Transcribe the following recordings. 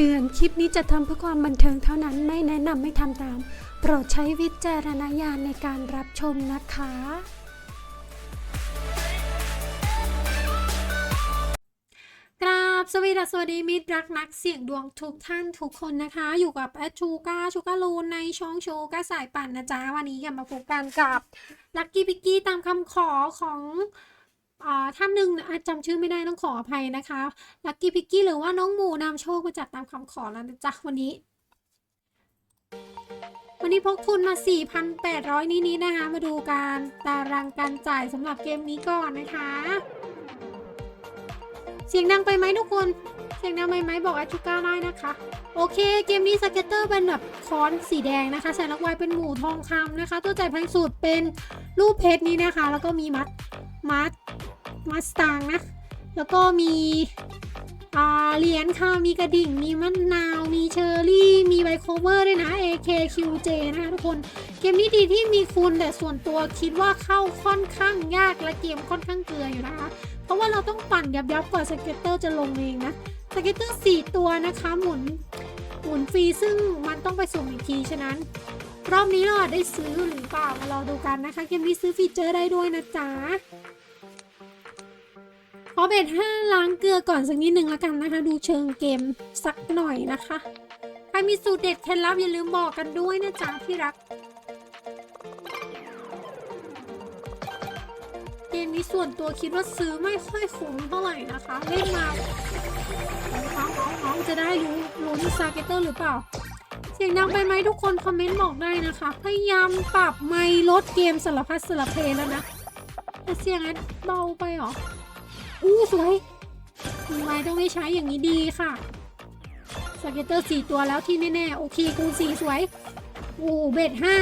เตือน คลิปนี้จะทำเพื่อความบันเทิงเท่านั้น ไม่แนะนำไม่ทำตาม โปรดใช้วิจารณญาณในการรับชมนะคะ กราบสวีดัสวัสดีมิตรรักนักเสี่ยงดวงทุกท่านทุกคนนะคะ อยู่กับแอดชูก้าชูก้าลูนในช่องชูก้าสายปั่นนะจ๊ะ วันนี้อย่ามาพบกันกับลักกี้พิกกี้ตามคำขอของ ท่านหนึ่งอะจำชื่อไม่ได้ต้องขออภัยนะคะลักกี้พิกกี้หรือว่าน้องหมูนำโชคมาจัดตามคำขอแล้วนะจ๊ะวันนี้ วันนี้พกทุนมา 4,800นิดๆนะคะ มาดูการตารางการจ่ายสำหรับเกมนี้ก่อนนะคะ เสียงดังไปไหมทุกคน เสียงดังไปไหมบอกอดชูก้าได้นะคะ โอเค เกมนี้สเก็ตเตอร์เป็นแบบค้อนสีแดงนะคะแสนลักไวเป็นหมูทองคำนะคะ ตัวจ่ายแพงสุดเป็นรูปเพชรนี้นะคะ แล้วก็มีมัดมัด มัสตางนะ แล้วก็มีอ่าเหรียญค่ะ มีกระดิ่ง มีมะนาว มีเชอร์รี่ มีไวโคเวอร์ด้วยนะ AKQJ นะคะทุกคน เกมนี้ดีที่มีคุณแต่ส่วนตัวคิดว่าเข้าค่อนข้างยากและเกมค่อนข้างเกลืออยู่นะคะ เพราะว่าเราต้องปั่นยับยับก่อนสเก็ตเตอร์จะลงเองนะ สเก็ตเตอร์4ตัวนะคะหมุนหมุนฟรีซึ่งมันต้องไปสุ่มอีกทีฉะนั้นรอบนี้เราได้ซื้อหรือเปล่ามารอดูกันนะคะ เกมนี้ซื้อฟีเจอร์ได้ด้วยนะจ๊ะ อเบ็ดห้าล้างเกลือก่อนสักนิดหนึ่งแล้วกันนะคะ ดูเชิงเกมสักหน่อยนะคะ ใครมีสูตรเด็ดเคล็ดลับอย่าลืมบอกกันด้วยนะจ๊ะที่รัก เกมนี้ส่วนตัวคิดว่าซื้อไม่ค่อยคุ้มเท่าไหร่นะคะ เล่นมาน้องๆจะได้รู้รู้ที่ซาเกเตอร์หรือเปล่า เสียงดังไปไหมทุกคนคอมเมนต์บอกได้นะคะ พยายามปรับไมค์ลดเกมสารพัดสารเพแล้วนะแต่เสียงนั้นเบาไปหรอ อู้สวยไม้ต้องได้ใช้อย่างนี้ดีค่ะสเก็ตเตอร์สี่ตัวแล้วที่แน่ๆ โอเคคูณสี่สวย โอ้เบ็ดห้า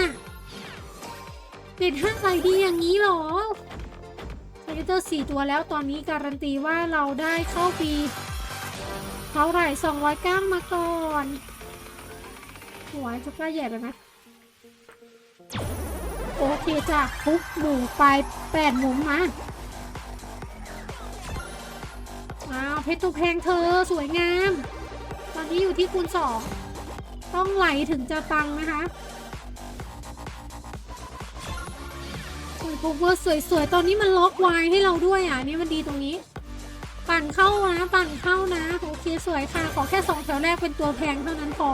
เบ็ดห้าใส่ดีอย่างนี้หรอสเก็ตเตอร์สี่ตัวแล้วตอนนี้การันตีว่าเราได้เข้าปีเท่าไหร่สองร้อยเก้ามาก่อนหัวจะกล้าใหญ่ไปไหมโอเคจ้ะทุกหมู่ไปแปดหมุนมา อ้าวเพชรตัวแพงเธอสวยงาม ตอนนี้อยู่ที่คูณสองต้องไหลถึงจะตังนะคะโอ้ยพวกเวอร์สวยๆ ตอนนี้มันล็อกไวให้เราด้วยอะนี่มันดีตรงนี้ ปั่นเข้านะ ปั่นเข้านะโอเคสวยค่ะ ขอแค่สองแถวแรกเป็นตัวแพงเท่านั้นพอ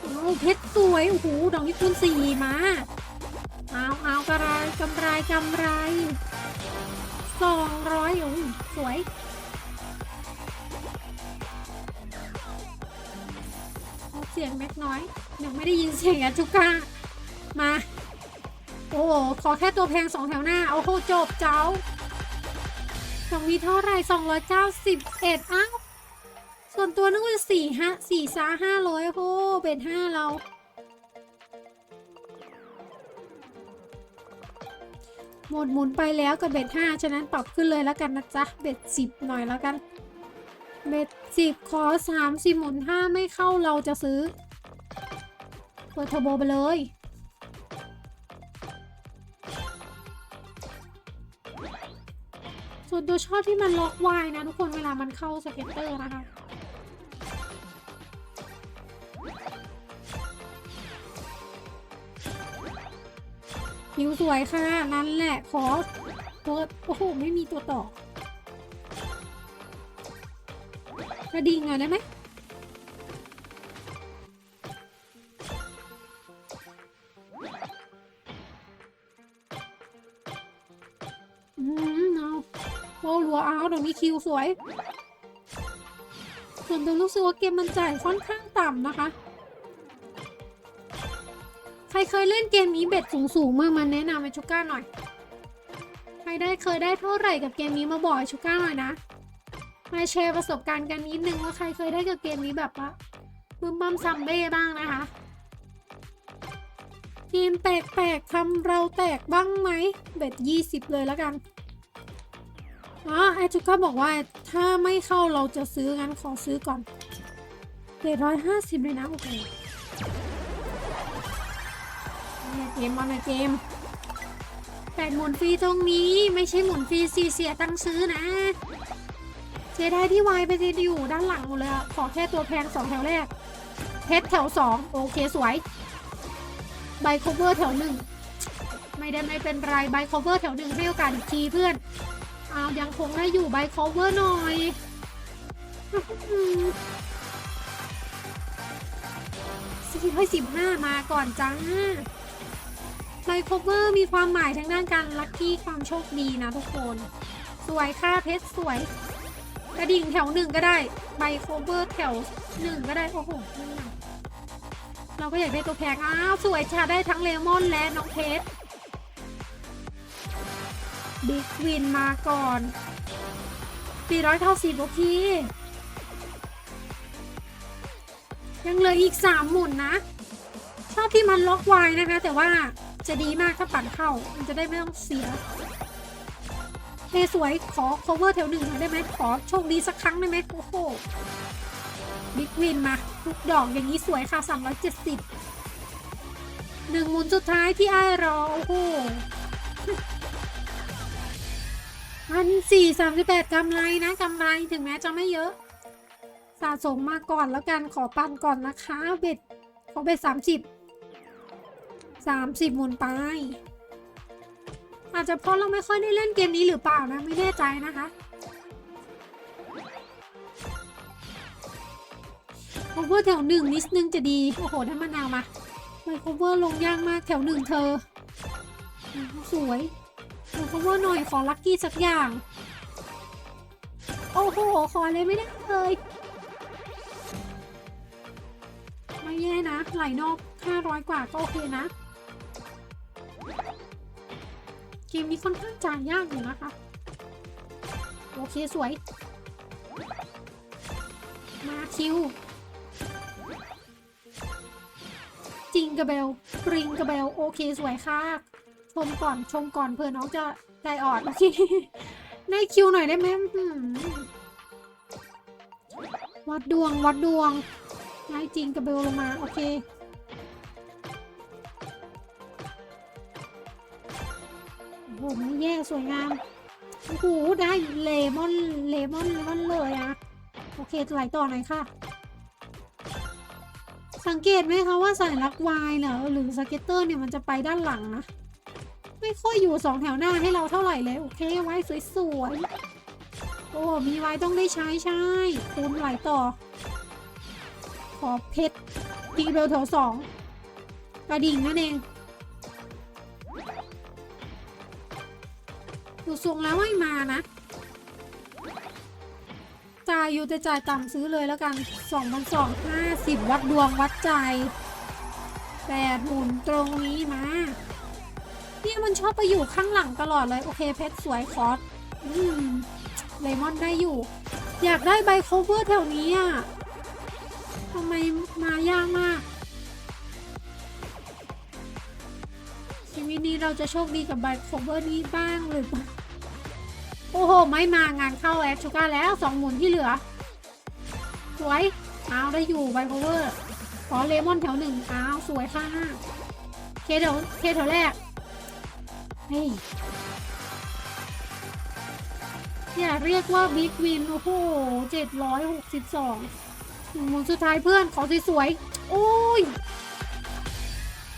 โอ้เพชรสวยโอ้โหดอกนี้คูณสี่มา เอาเอากระไรกำไรกำไร สองร้อยอุ้ยสวย เสียงเล็กน้อย ยังไม่ได้ยินเสียงอะจุก้า มา โอ้โห ขอแค่ตัวแพงสองแถวหน้า เอาโหจบเจ้าสองวีเท่าไหรสองร้อยเก้าสิบเอ็ดอ้าว ส่วนตัวนึกว่าสี่ห้าสี่ซาห้าร้อยโอ้เบ็ดห้าเรา หมดหมุนไปแล้วกับเบ็ดห้าฉะนั้นปรับขึ้นเลยแล้วกันนะจ๊ะ เบ็ดสิบหน่อยแล้วกัน เบ็ดสิบขอสามสิบหมุนห้าไม่เข้าเราจะซื้อเปิดเทอร์โบไปเลยส่วนตัวชอบที่มันล็อกไวนะทุกคนเวลามันเข้าสเก็ตเตอร์นะคะ ผิวสวยค่ะ นั่นแหละขอตัวโอ้โห ไม่มีตัวต่อกระดิ่งหน่อยได้ไหมอืมเอาโอ้รัวเอาเดี๋ยวมีคิวสวย ส่วนตัวรู้สึกว่าเกมมันจ่ายค่อนข้างต่ำนะคะ เคยเล่นเกมนี้เบ็ดสูงๆมากมันแนะนำไอชูก้าหน่อย ใครได้เคยได้เท่าไหร่กับเกมนี้มาบอกชูก้าหน่อยนะ มาแชร์ประสบการณ์กันนิดนึงว่าใครเคยได้กับเกมนี้แบบว่าบึมบัมซัมเบ้บ้างนะคะเกมแปลกๆทำเราแตกบ้างไหมเบ็ด20 เลยแล้วกันอ๋อไอชูก้าบอกว่าถ้าไม่เข้าเราจะซื้องั้นขอซื้อก่อนเบ็ดร้อยห้าสิบเลยนะโอเค เนี่ยเกมมาในเกมแปดหมุนฟรีตรงนี้ไม่ใช่หมุนฟรีสีเสียตังค์ซื้อนะเสียดายที่วายไปอยู่ด้านหลังหมดเลยขอแค่ตัวแพงสองแถวแรกเพชรแถวสองโอเคสวย ใบโคเวอร์แถวหนึ่งไม่ได้ไม่เป็นไรใบ cover แถวหนึ่งให้โอกาสอีกทีเพื่อนเอายังคงได้อยู่ใบ cover หน่อยสี่ร้อยสิบห้ามาก่อนจ้า ใบ cover มีความหมายทางด้านการลัคกี้ความโชคดีนะทุกคน สวยค่าเพชรสวย กระดิ่งแถวหนึ่งก็ได้ใบ cover แถวหนึ่งก็ได้ โอ้โหนี่ไงเราก็อยากได้ตัวแพงอ้าว สวยค่ะได้ทั้งเลมอนและน้องเพชรบิ๊กวินมาก่อน490เท่า4โอเคยังเหลืออีก 3 หมุนนะ ชอบที่มันล็อกไว้นะคะ แต่ว่า จะดีมากถ้าปั่นเข้า มันจะได้ไม่ต้องเสียเฮสวยขอ cover แถวหนึ่งได้ไหมขอโชคดีสักครั้งได้ไหมโอ้โหบิ๊กวินมาทุกดอกอย่างนี้สวยค่ะ 370หนึ่งหมุนสุดท้ายที่ไอายรอ โอ้โหพันสี่สามสิบแปดกำไรนะกำไรถึงแม้จะไม่เยอะ สะสมมาก่อนแล้วกันขอปันก่อนนะคะ เบ็ดขอเบ็ดสามสิบ สามสิบหมุนไป อาจจะเพราะเราไม่ค่อยได้เล่นเกมนี้หรือเปล่านะ ไม่แน่ใจนะคะโคเวอร์แถวหนึ่งนิดนึงจะดี โอ้โหได้มะนาวมาไมโครเวอร์ลงยากมากแถวหนึ่งเธอ สวยดูเขาว่าหน่อยขอลัคกี้สักอย่าง โอ้โห ขอเลยไม่ได้เลยไม่แย่นะ ไหลนอก 500 กว่าก็โอเคนะ เกมนี้ค่อนข้างจ่ายยากอยู่นะคะ โอเคสวย มาคิว จริงกระเบลปริงกระเบลโอเคสวยค่ะ ชมก่อนชมก่อนเพื่อน้องจะใจอ่อนโอเคได้คิวหน่อยได้ไหมวัดดวงวัดดวงได้จริงกับเบลลงมา โอเค โอ้โหแย่สวยงาม โอ้โห ได้เลมอน เลมอน เลมอนเลยอะโอเคไหลต่อหน่อยค่ะ สังเกตไหมคะว่าสายลักวายเหรอหรือสเก็ตเตอร์เนี่ยมันจะไปด้านหลังนะ ไม่ค่อยอยู่สองแถวหน้าให้เราเท่าไหร่เลย โอเค ไว้สวยๆ โอ้ มีไว้ต้องได้ใช้ใช่คูณไหลต่อ ขอเพชรดีเบลแถวสองกระดิ่งนั่นเอง ดูทรงแล้วไม่มานะ จ่ายอยู่แต่จ่ายต่ำซื้อเลยแล้วกันสองพันสองห้าสิบวัดดวงวัดใจแปดหมุนตรงนี้มาเนี่ยมันชอบไปอยู่ข้างหลังตลอดเลย โอเคเพชรสวยคอสอืมเลมอนได้อยู่ อยากได้ใบโคเวอร์แถวนี้อะทำไม นี้เราจะโชคดีกับใบโคเวอร์นี้บ้างหรือเปล่าโอ้โห ไม่มางานเข้าแอดชูก้าแล้วสองหมุนที่เหลือ สวยเอาได้อยู่ใบโคเวอร์ขอเลมอนแถวหนึ่งอ้าวสวยค่ะเคแถวเคแถวแรกเฮ้ยอย่าเรียกว่าบิ๊กวินโอ้โหเจ็ดร้อยหกสิบสองหนึ่งหมุนสุดท้ายเพื่อนขอสวยๆโอ้ย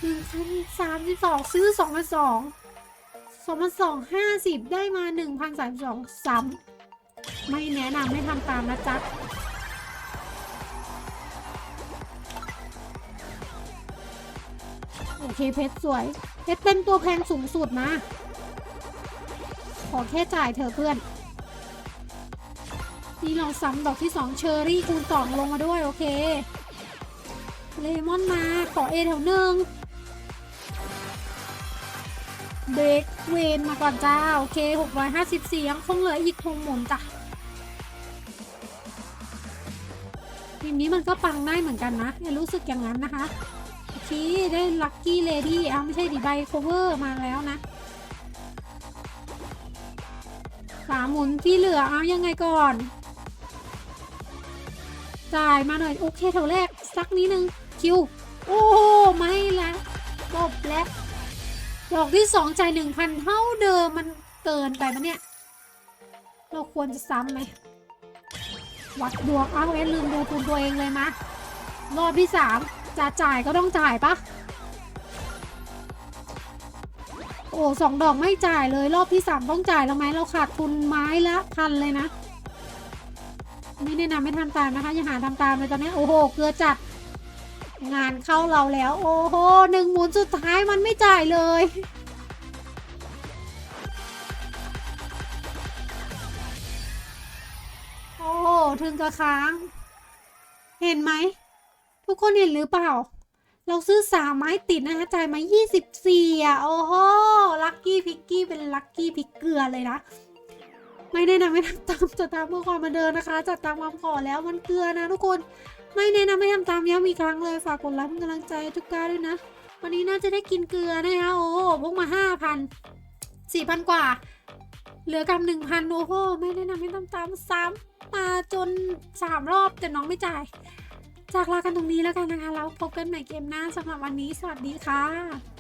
หนึ่งพันสามสิบสองซื้อสองพันสองสองพันสองห้าสิบได้มาหนึ่งพันสามสองซ้ำไม่แนะนำให้ทำตามนะจ๊ะโอเคเพชรสวย เพชรเป็นตัวแพงสูงสุดนะ ขอแค่จ่ายเธอเพื่อน นี่เราซ้ำดอกที่สองเชอรี่คูณสองลงมาด้วย โอเค เลมอนมา ขอเอแถวหนึ่ง เบรกเวนมาก่อนจ้า โอเค 654 ยังคงเหลืออีกหงหมุนจ้ะทีมนี้มันก็ปังได้เหมือนกันนะอย่ารู้สึกอย่างนั้นนะคะชี้ได้ลัคกี้เลดี้อ้าไม่ใช่ดิใบโคเวอร์มาแล้วนะสามหมุนที่เหลือเอายังไงก่อน จ่ายมาหน่อย โอเคแถวแรก สักนิดนึง คิว โอ้ไม่ละจบแล้ว ดอกที่สองจ่ายหนึ่งพันเท่าเดิมมันเกินไปปะเนี่ย เราควรจะซ้ำไหมวัดดวงเอาเอสลืมดูทุนตัวเองเลยมะรอบที่สามจะจ่ายก็ต้องจ่ายปะโอ้สองดอกไม่จ่ายเลยรอบที่สามต้องจ่ายแล้วไหมเราขาดทุนไม้ละพันเลยนะไม่แนะนำไม่ทำตามนะคะอย่าหาทำตามเลยตอนนี้โอ้โหเกลือจัด งานเข้าเราแล้ว โอ้โหหนึ่งหมุนสุดท้ายมันไม่จ่ายเลย โอ้โหถึงกระค้าง เห็นไหม ทุกคนเห็นหรือเปล่า เราซื้อสามไม้ติดนะคะจ่ายมา 24 อะ โอ้โหลัคกี้พิกกี้เป็นลัคกี้พิกเกลือเลยนะไม่ได้นะไม่ทำตามจะตามเพื่อความบันเทิงนะคะจัดตามความขอแล้วมันเกลือนะทุกคน ไม่แนะนำไม่ทำตามย้ำอีกครั้งเลยฝากกดไลค์เป็นกำลังใจทุกการด้วยนะ วันนี้น่าจะได้กินเกลือนะคะโอ้พวกมาห้าพันสี่พันกว่า เหลือกำหนึ่งพันโอ้โหไม่แนะนำให้ทำตามซ้ำมาจนสามรอบแต่น้องไม่จ่าย จากลากันตรงนี้แล้วกันนะคะ แล้วพบกันใหม่เกมหน้าสำหรับวันนี้สวัสดีค่ะ